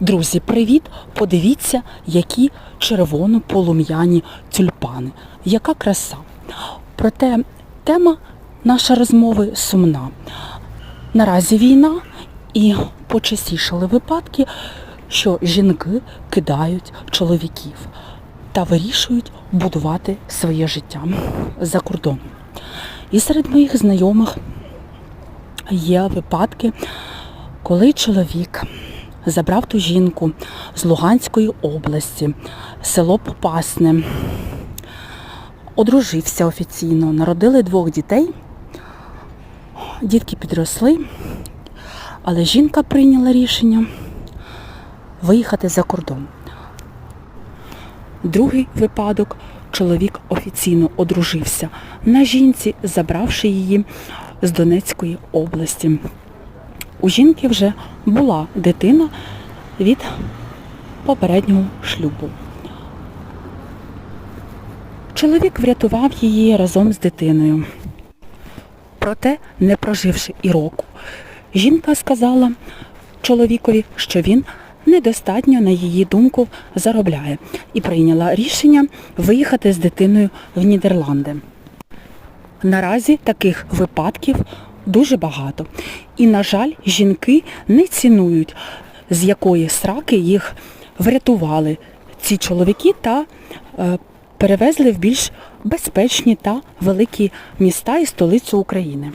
Друзі, привіт! Подивіться, які червоно-полум'яні тюльпани. Яка краса. Проте тема нашої розмови сумна. Наразі війна і почастішали випадки, що жінки кидають чоловіків та вирішують будувати своє життя за кордоном. І серед моїх знайомих є випадки, коли чоловік забрав ту жінку з Луганської області, село Попасне, одружився офіційно, народили двох дітей. Дітки підросли, але жінка прийняла рішення виїхати за кордон. Другий випадок чоловік офіційно одружився на жінці, забравши її з Донецької області. У жінки вже була дитина від попереднього шлюбу. Чоловік врятував її разом з дитиною. Проте, не проживши і року, жінка сказала чоловікові, що він недостатньо, на її думку, заробляє, і прийняла рішення виїхати з дитиною в Нідерланди. Наразі таких випадків дуже багато. І, на жаль, жінки не цінують, з якої сраки їх врятували ці чоловіки та е, перевезли в більш безпечні та великі міста і столицю України.